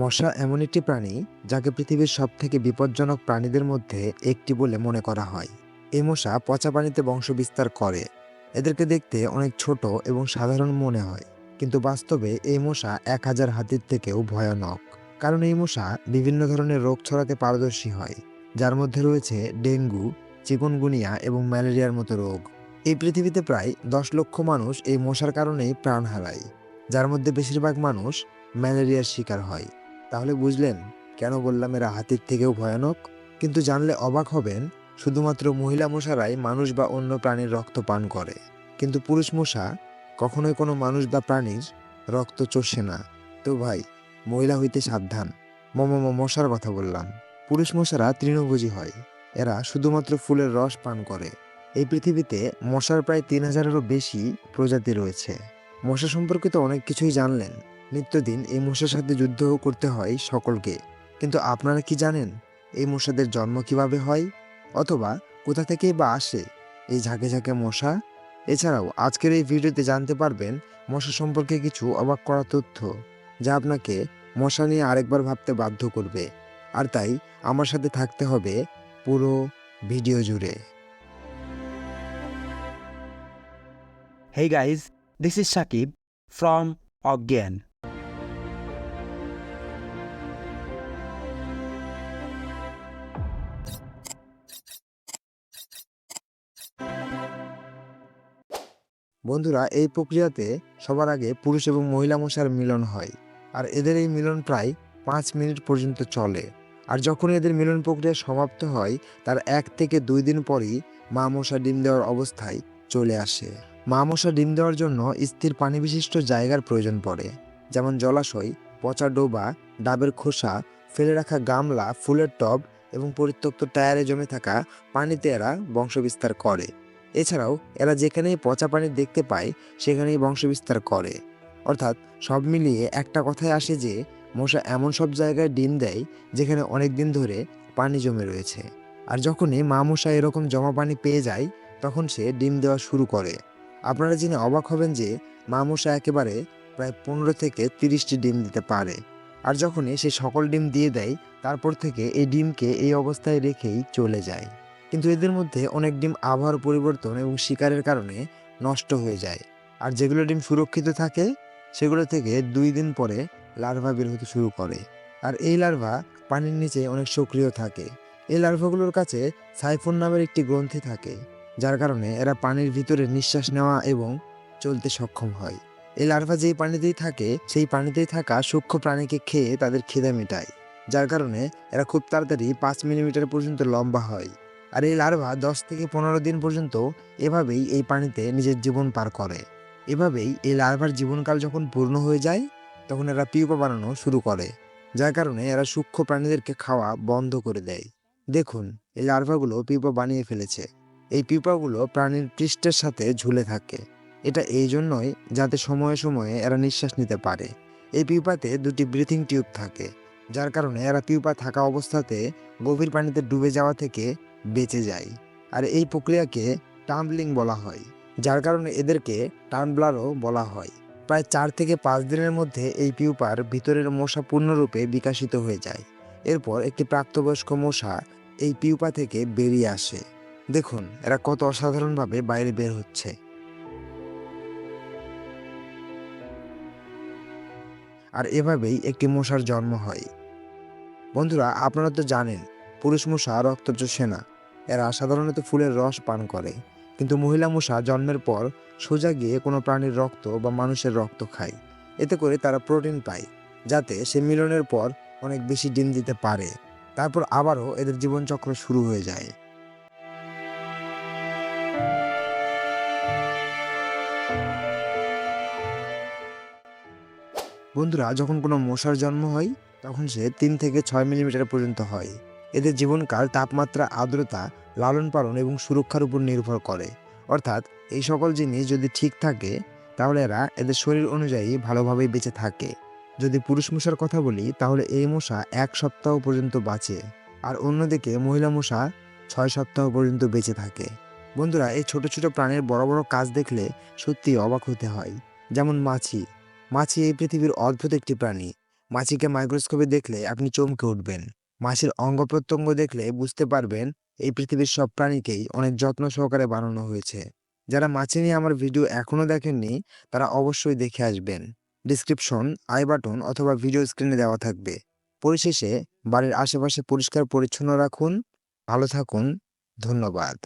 মশা এমন একটি প্রাণী যাকে পৃথিবীর সবথেকে বিপজ্জনক প্রাণীদের মধ্যে একটি বলে মনে করা হয়। এই মশা পচা পানিতে বংশবিস্তার করে। এদেরকে দেখতে অনেক ছোট এবং সাধারণ মনে হয়, কিন্তু বাস্তবে এই মশা এক হাজার হাতির থেকেও ভয়ানক। কারণ এই মশা বিভিন্ন ধরনের রোগ ছড়াতে পারদর্শী হয়, যার মধ্যে রয়েছে ডেঙ্গু, চিকনগুনিয়া এবং ম্যালেরিয়ার মতো রোগ। এই পৃথিবীতে প্রায় দশ লক্ষ মানুষ এই মশার কারণেই প্রাণ হারায়, যার মধ্যে বেশিরভাগ মানুষ ম্যালেরিয়ার শিকার হয়। তাহলে বুঝলেন কেন বললাম এরা হাতির থেকেও ভয়ানক? কিন্তু জানলে অবাক হবেন, শুধুমাত্র মহিলা মশারাই মানুষ বা অন্য প্রাণীর রক্ত পান করে। কিন্তু পুরুষ মশা কখনোই কোনো মানুষ বা প্রাণীর রক্ত চষে না। তো ভাই, মহিলা হইতে সাবধান। মম মশার কথা বললাম। পুরুষ মশারা তৃণভোজী হয়। এরা শুধুমাত্র ফুলের রস পান করে। এই পৃথিবীতে মশার প্রায় তিন হাজারেরও বেশি প্রজাতি রয়েছে। মশা সম্পর্কিত অনেক কিছুই জানলেন। নিত্যদিন এই মশার সাথে যুদ্ধ করতে হয় সকলকে। কিন্তু আপনারা কি জানেন এই মশাদের জন্ম কীভাবে হয়? অথবা কোথা থেকেই বা আসে এই ঝাঁকে ঝাঁকে মশা এছাড়াও আজকের এই ভিডিওতে জানতে পারবেন মশা সম্পর্কে কিছু অবাক করা তথ্য যা আপনাকে মশা নিয়ে আরেকবার ভাবতে বাধ্য করবে। আর তাই আমার সাথে থাকতে হবে পুরো ভিডিও জুড়ে। Hey guys, this is Shakib from Ogyan. বন্ধুরা, এই প্রক্রিয়াতে সবার আগে পুরুষ এবং মহিলা মশার মিলন হয় আর এদের এই মিলন প্রায় পাঁচ মিনিট পর্যন্ত চলে। আর যখন এদের মিলন প্রক্রিয়া সমাপ্ত হয়, তার এক থেকে দুই দিন পরই মা মশা ডিম দেওয়ার অবস্থায় চলে আসে। মা মশা ডিম দেওয়ার জন্য স্থির পানি বিশিষ্ট জায়গার প্রয়োজন পড়ে, যেমন জলাশয়, পচা ডোবা, ডাবের খোসা, ফেলে রাখা গামলা, ফুলের টব এবং পরিত্যক্ত টায়ারে জমে থাকা পানিতে এরা বংশবিস্তার করে। এছাড়াও এরা যেখানেই পচা পানি দেখতে পায়, সেখানেই বংশবিস্তার করে। অর্থাৎ সব মিলিয়ে একটা কথায় আসে যে, মশা এমন সব জায়গায় ডিম দেয়, যেখানে অনেক দিন ধরে পানি জমে রয়েছে। আর যখনই মা মশা এরকম জমা পানি পেয়ে যায়, তখন সে ডিম দেওয়া শুরু করে। আপনারা জেনে অবাক হবেন যে, মা মশা একেবারে প্রায় পনেরো থেকে তিরিশটি ডিম দিতে পারে। আর যখনই সে সকল ডিম দিয়ে দেয়, তারপর থেকে এই ডিমকে এই অবস্থায় রেখেই চলে যায়। কিন্তু এদের মধ্যে অনেক ডিম আবহাওয়ার পরিবর্তন এবং শিকারের কারণে নষ্ট হয়ে যায়। আর যেগুলো ডিম সুরক্ষিত থাকে, সেগুলো থেকে দুই দিন পরে লার্ভা বের হতে শুরু করে। আর এই লার্ভা পানির নিচে অনেক সক্রিয় থাকে। এই লার্ভাগুলোর কাছে সাইফোন নামের একটি গ্রন্থি থাকে, যার কারণে এরা পানির ভিতরে নিঃশ্বাস নেওয়া এবং চলতে সক্ষম হয়। এই লার্ভা যেই পানিতেই থাকে, সেই পানিতেই থাকা সূক্ষ্ম প্রাণীকে খেয়ে তাদের খিদে মেটায়, যার কারণে এরা খুব তাড়াতাড়ি পাঁচ মিলিমিটার পর্যন্ত লম্বা হয়। আর এই লার্ভা, দশ থেকে পনেরো দিন পর্যন্ত এভাবেই এই পানিতে নিজের জীবন পার করে। এভাবেই এই লার্ভার জীবনকাল যখন পূর্ণ হয়ে যায়, তখন এরা পিউপা বানানো শুরু করে, যার কারণে এরা সূক্ষ্ম প্রাণীদেরকে খাওয়া বন্ধ করে দেয়। দেখুন, এই লার্ভাগুলো পিউপা বানিয়ে ফেলেছে। এই পিউপাগুলো প্রাণীর পৃষ্ঠের সাথে ঝুলে থাকে। এটা এই জন্যই যাতে সময়ে সময়ে এরা নিঃশ্বাস নিতে পারে। এই পিউপাতে দুটি ব্রিথিং টিউব থাকে, যার কারণে এরা পিউপা থাকা অবস্থাতে গভীর পানিতে ডুবে যাওয়া থেকে বেঁচে যায়। আর এই প্রক্রিয়াকে টাম্বলিং বলা হয়, যার কারণে এদেরকে টাম্বলারও বলা হয়। প্রায় চার থেকে পাঁচ দিনের মধ্যে এই পিউপার ভিতরের মশা পূর্ণরূপে বিকাশিত হয়ে যায়। এরপর একটি প্রাপ্তবয়স্ক মশা এই পিউপা থেকে বেরিয়ে আসে। দেখুন, এরা কত অসাধারণভাবে বাইরে বের হচ্ছে। আর এভাবেই একটি মশার জন্ম হয়। বন্ধুরা, আপনারা তো জানেন, পুরুষ মশা রক্ত চষে না। এরা সাধারণত ফুলের রস পান করে। কিন্তু মহিলা মশা জন্মের পর সোজা গিয়ে কোনো প্রাণীর রক্ত বা মানুষের রক্ত খায়। এতে করে তারা প্রোটিন পায়, যাতে সে মিলনের পর অনেক বেশি ডিম দিতে পারে। তারপর আবারও এদের জীবনচক্র শুরু হয়ে যায়। বন্ধুরা, যখন কোনো মশার জন্ম হয়, তখন সে তিন থেকে ছয় মিলিমিটার পর্যন্ত হয়। এদের জীবনকাল, তাপমাত্রা, আর্দ্রতা লালন পালন এবং সুরক্ষার উপর নির্ভর করে। অর্থাৎ এই সকল জিনিস যদি ঠিক থাকে, তাহলে এরা এদের শরীর অনুযায়ী ভালোভাবেই বেঁচে থাকে। যদি পুরুষ মশার কথা বলি, তাহলে এই মশা এক সপ্তাহ পর্যন্ত বাঁচে আর অন্যদিকে মহিলা মশা ছয় সপ্তাহ পর্যন্ত বেঁচে থাকে। বন্ধুরা, এই ছোট ছোট প্রাণীর বড় বড় কাজ দেখলে সত্যি অবাক হতে হয়। যেমন মাছি। মাছি এই পৃথিবীর অদ্ভুত একটি প্রাণী। মাছিকে মাইক্রোস্কোপে দেখলে আপনি চমকে উঠবেন। মাছির অঙ্গ প্রত্যঙ্গ দেখলে বুঝতে পারবেন এই পৃথিবীর সব প্রাণীকেই অনেক যত্ন সহকারে বানানো হয়েছে। যারা মাছি নিয়ে আমার ভিডিও এখনও দেখেননি, তারা অবশ্যই দেখে আসবেন। ডিসক্রিপশন আই বাটন অথবা ভিডিও স্ক্রিনে দেওয়া থাকবে। পরিশেষে বাড়ির আশেপাশে পরিষ্কার পরিচ্ছন্ন রাখুন। ভালো থাকুন। ধন্যবাদ।